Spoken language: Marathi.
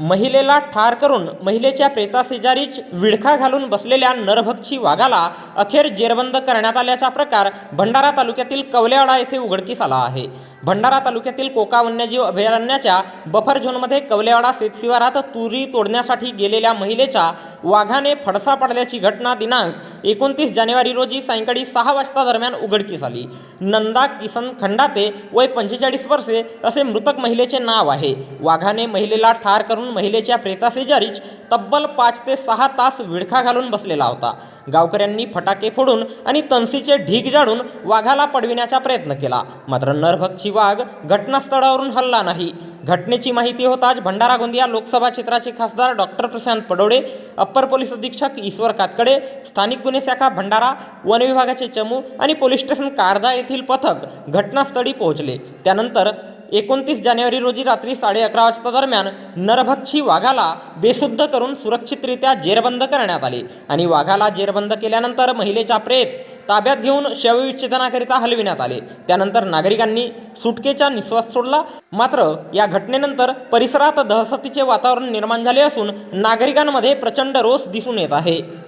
महिलेला ठार करून महिलेच्या प्रेताशेजारीच विळखा घालून बसलेल्या नरभक्षी वाघाला अखेर जेरबंद करण्यात आल्याचा प्रकार भंडारा तालुक्यातील कवलेवाडा येथे उघडकीस आला आहे. भंडारा तालुक्यातील कोका वन्यजीव अभयारण्याच्या बफर झोनमध्ये कवलेवाडा शेतशिवारात तुरी तोडण्यासाठी गेलेल्या महिलेच्या वाघाने फडसा पडल्याची घटना दिनांक एकोणतीस जानेवारी रोजी सायंकाळी सहा वाजता दरम्यान उघडकीस आली. नंदा किसन खंडाते वय पंचेचाळीस वर्षे असे मृतक महिलेचे नाव आहे. वाघाने महिलेला ठार करून महिलेच्या प्रेताशेजारीच तब्बल पाच ते सहा तास विळखा घालून बसलेला होता. गावकऱ्यांनी फटाके फोडून आणि तणसीचे ढीग जाळून वाघाला पडविण्याचा प्रयत्न केला. मात्र नरभक्षी वाघ घटनास्थळावरून हल्ला नाही. घटनेची माहिती होताच भंडारा गोंदिया लोकसभा क्षेत्राचे खासदार doctor Prashant Padode upper police अधीक्षक ईश्वर कातकडे स्थानिक गुन्हे शाखा भंडारा वन विभागाचे चमू आणि पोलीस स्टेशन कारदा येथील पथक घटनास्थळी पोहोचले. त्यानंतर एकोणतीस जानेवारी रोजी रात्री साडे अकरा वाजता दरम्यान नरभक्षी वाघाला बेशुद्ध करून सुरक्षितरित्या जेरबंद करण्यात आले आणि वाघाला जेरबंद केल्यानंतर महिलेचा प्रेत ताब्यात घेऊन शवविच्छेदनाकरिता हलविण्यात आले. त्यानंतर नागरिकांनी सुटकेचा निश्वास सोडला. मात्र या घटनेनंतर परिसरात दहशतीचे वातावरण निर्माण झाले असून नागरिकांमध्ये प्रचंड रोष दिसून येत आहे.